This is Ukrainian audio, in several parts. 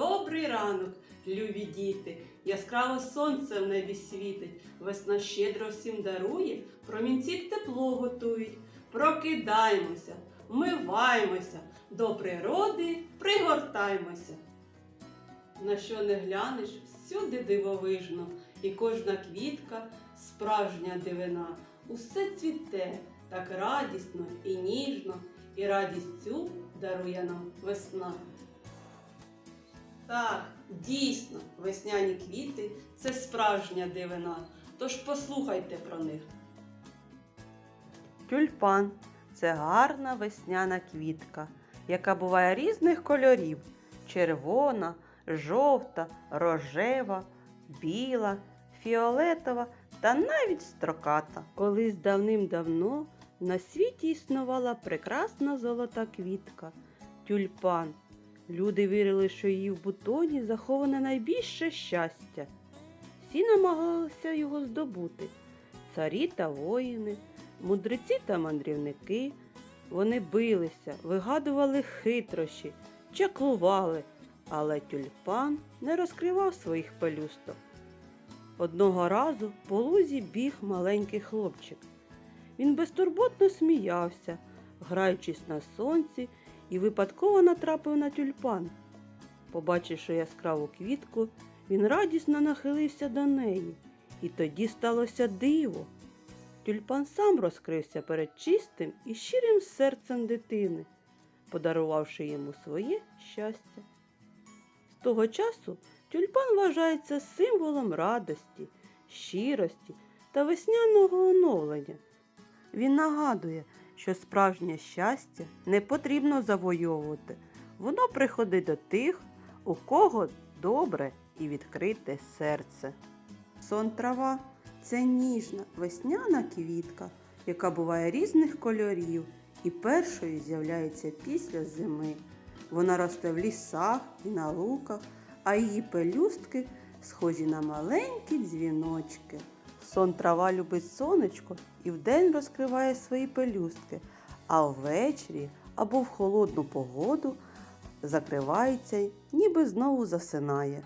Добрий ранок, любі діти, яскраве сонце в небі світить, весна щедро всім дарує, промінці тепло готують. Прокидаємося, вмиваємося, до природи пригортаємося. На що не глянеш, всюди дивовижно, і кожна квітка справжня дивина. Усе цвіте так радісно і ніжно, і радість цю дарує нам весна. Так, дійсно, весняні квіти це справжня дивина. Тож послухайте про них. Тюльпан це гарна весняна квітка, яка буває різних кольорів: червона, жовта, рожева, біла, фіолетова та навіть строката. Колись давним-давно на світі існувала прекрасна золота квітка тюльпан. Люди вірили, що її в бутоні заховане найбільше щастя. Всі намагалися його здобути царі та воїни, мудреці та мандрівники. Вони билися, вигадували хитрощі, чаклували, але тюльпан не розкривав своїх пелюсток. Одного разу по лузі біг маленький хлопчик. Він безтурботно сміявся, граючись на сонці, і випадково натрапив на тюльпан. Побачивши яскраву квітку, він радісно нахилився до неї, і тоді сталося диво. Тюльпан сам розкрився перед чистим і щирим серцем дитини, подарувавши йому своє щастя. З того часу тюльпан вважається символом радості, щирості та весняного оновлення. Він нагадує, що справжнє щастя не потрібно завойовувати. Воно приходить до тих, у кого добре і відкрите серце. Сон трава це ніжна весняна квітка, яка буває різних кольорів і першою з'являється після зими. Вона росте в лісах і на луках, а її пелюстки схожі на маленькі дзвіночки. Сон трава любить сонечко і вдень розкриває свої пелюстки, а ввечері або в холодну погоду закривається, ніби знову засинає.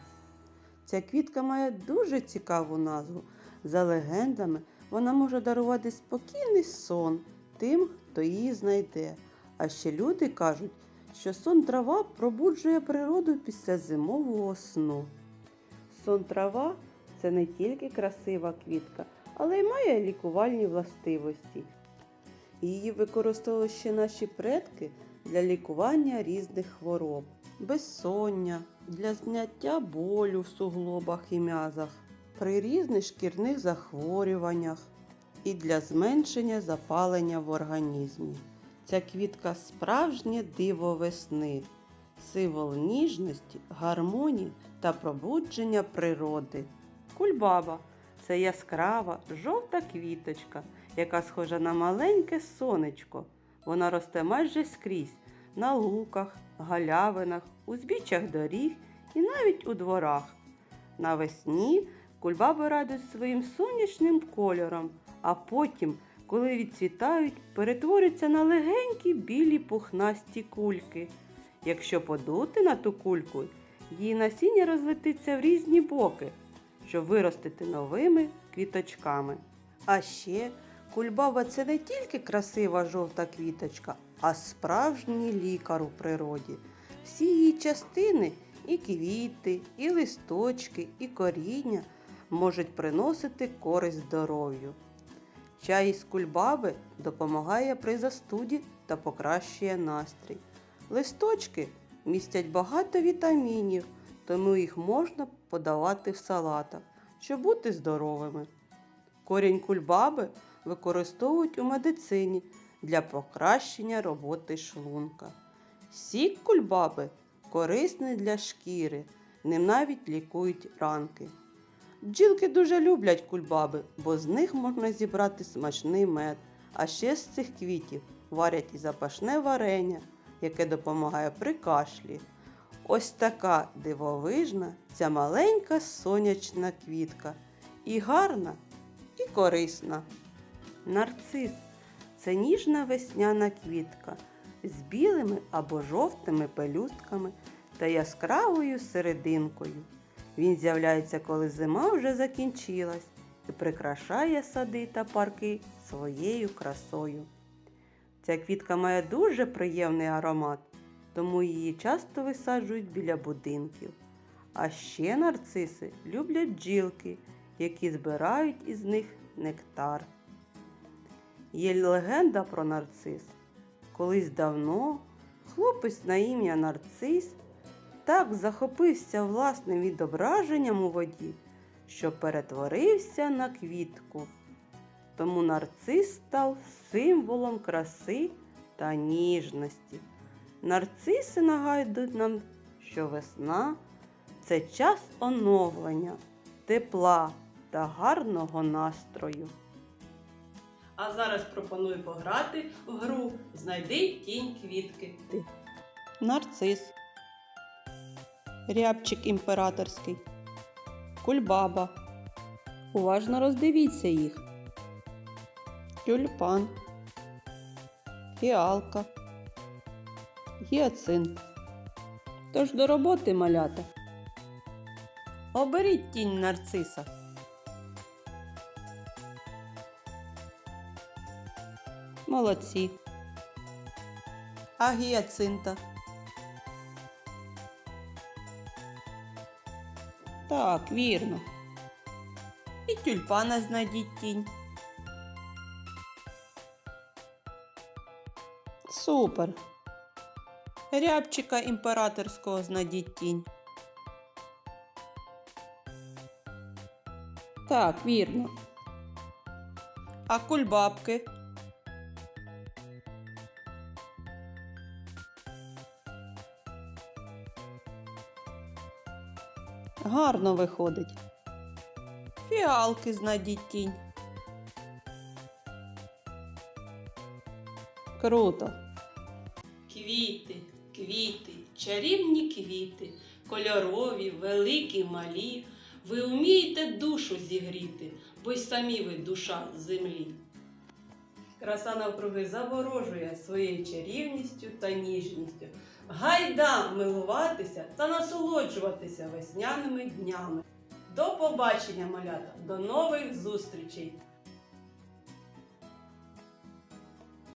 Ця квітка має дуже цікаву назву. За легендами, вона може дарувати спокійний сон тим, хто її знайде. А ще люди кажуть, що сон трава пробуджує природу після зимового сну. Сон трава це не тільки красива квітка, але й має лікувальні властивості. Її використовували ще наші предки для лікування різних хвороб, безсоння, для зняття болю в суглобах і м'язах, при різних шкірних захворюваннях і для зменшення запалення в організмі. Ця квітка справжнє диво весни, символ ніжності, гармонії та пробудження природи. Кульбаба це яскрава жовта квіточка, яка схожа на маленьке сонечко. Вона росте майже скрізь на луках, галявинах, узбіччях доріг і навіть у дворах. Навесні кульбаби радують своїм сонячним кольором, а потім, коли відцвітають, перетворюються на легенькі білі пухнасті кульки. Якщо подути на ту кульку, її насіння розлетиться в різні боки, щоб виростити новими квіточками. А ще кульбаба це не тільки красива жовта квіточка, а справжній лікар у природі. Всі її частини і квіти, і листочки, і коріння можуть приносити користь здоров'ю. Чай із кульбаби допомагає при застуді та покращує настрій. Листочки містять багато вітамінів, тому їх можна подавати в салатах, щоб бути здоровими. Корінь кульбаби використовують у медицині для покращення роботи шлунка. Сік кульбаби корисний для шкіри, ним навіть лікують ранки. Бджілки дуже люблять кульбаби, бо з них можна зібрати смачний мед, а ще з цих квітів варять і запашне варення, яке допомагає при кашлі. Ось така дивовижна ця маленька сонячна квітка. І гарна, і корисна. Нарцис це ніжна весняна квітка з білими або жовтими пелюстками. та яскравою серединкою. Він з'являється, коли зима вже закінчилась і прикрашає сади та парки своєю красою. Ця квітка має дуже приємний аромат, тому її часто висаджують біля будинків. А ще нарциси люблять бджілки, які збирають із них нектар. Є легенда про нарцис. Колись давно хлопець на ім'я Нарцис так захопився власним відображенням у воді, що перетворився на квітку. Тому нарцис став символом краси та ніжності. Нарциси нагадують нам, що весна це час оновлення, тепла та гарного настрою. А зараз пропоную пограти в гру Знайди тінь квітки. Нарцис, рябчик імператорський, кульбаба. Уважно роздивіться їх. Тюльпан, фіалка, гіацинт. Тож до роботи малята. Оберіть тінь нарциса. Молодці. А гіацинта. Так, вірно. І тюльпана знайдіть тінь. Супер. Рябчика імператорського знайдіть тінь. Так, вірно. А кульбабки? Гарно виходить. Фіалки знайдіть тінь. Круто. Квіти, квіти, чарівні квіти, кольорові, великі, малі. Ви вмієте душу зігріти, бо й самі ви душа землі. Краса навкруги заворожує своєю чарівністю та ніжністю. Гайда милуватися та насолоджуватися весняними днями. До побачення, малята, до нових зустрічей!